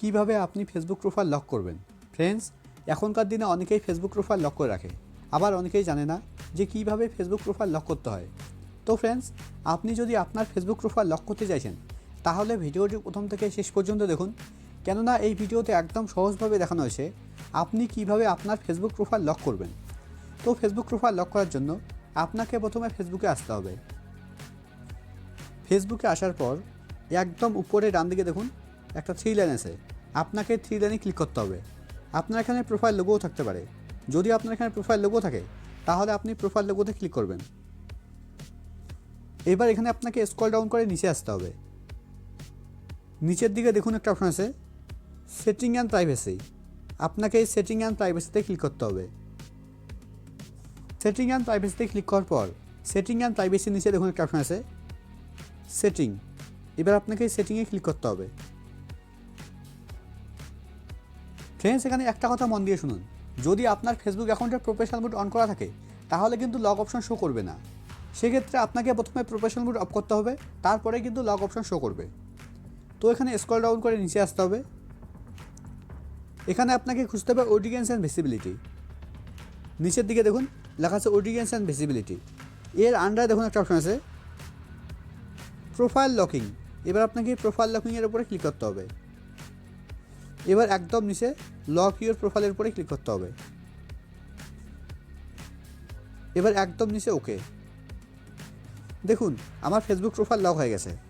কীভাবে আপনি Facebook profile lock করবেন? ফ্রেন্ডস এখনকার দিনে অনেকেই ফেসবুক প্রোফাইল লক করে রাখে। আবার অনেকেই জানে না যে কীভাবে ফেসবুক প্রোফাইল লক করতে হয়। তো ফ্রেন্ডস আপনি যদি আপনার ফেসবুক প্রোফাইল লক করতে চাইছেন, তাহলে ভিডিওটি প্রথম থেকে শেষ পর্যন্ত দেখুন। কেননা এই ভিডিওতে একদম সহজভাবে দেখানো হয়েছে আপনি কীভাবে আপনার ফেসবুক প্রোফাইল লক করবেন। তো ফেসবুক প্রোফাইল লক করার জন্য আপনাকে প্রথমে ফেসবুকে আসতে হবে। ফেসবুকে আসার পর একদম উপরে ডান দিকে দেখুন একটা থ্রি লাইন আছে। আপনাকে থ্রি লাইনে ক্লিক করতে হবে। আপনার এখানে প্রোফাইল লোগোও থাকতে পারে। যদি আপনার এখানে প্রোফাইল লোগো থাকে, তাহলে আপনি প্রোফাইল লোগোতে ক্লিক করবেন। এবার এখানে আপনাকে স্ক্রল ডাউন করে নিচে আসতে হবে। নিচের দিকে দেখুন একটা অপশন আছে সেটিং অ্যান্ড প্রাইভেসি আপনাকে এই সেটিং অ্যান্ড প্রাইভেসিতে ক্লিক করতে হবে। সেটিং অ্যান্ড প্রাইভেসিতে ক্লিক করার পর সেটিং অ্যান্ড প্রাইভেসির নিচে দেখুন একটা অপশন আছে সেটিং এবার আপনাকে সেটিংয়ে ক্লিক করতে হবে। ফ্রেন্ডস এখানে একটা কথা মন দিয়ে শুনুন। যদি আপনার ফেসবুক অ্যাকাউন্টের প্রফেশনাল মুড অন করা থাকে, তাহলে কিন্তু লগ অপশন শো করবে না। সেক্ষেত্রে আপনাকে প্রথমে প্রফেশনাল মুড অফ করতে হবে, তারপরে কিন্তু লগ অপশন শো করবে। তো এখানে স্ক্রল ডাউন করে নিচে আসতে হবে। এখানে আপনাকে খুঁজতে হবে অডিয়েন্স অ্যান্ড ভিসিবিলিটি নিচের দিকে দেখুন, লেখা আছে অডিয়েন্স অ্যান্ড ভিসিবিলিটি এর আন্ডারে দেখুন একটা অপশন আছে প্রোফাইল লকিং এবার আপনাকে প্রোফাইল লকিংয়ের উপরে ক্লিক করতে হবে। এবার একদম নিচে লক ইউর প্রোফাইলের উপরে ক্লিক করতে হবে। এবার একদম নিচে ওকে দেখুন, আমার ফেসবুক প্রোফাইল লক হয়ে গেছে।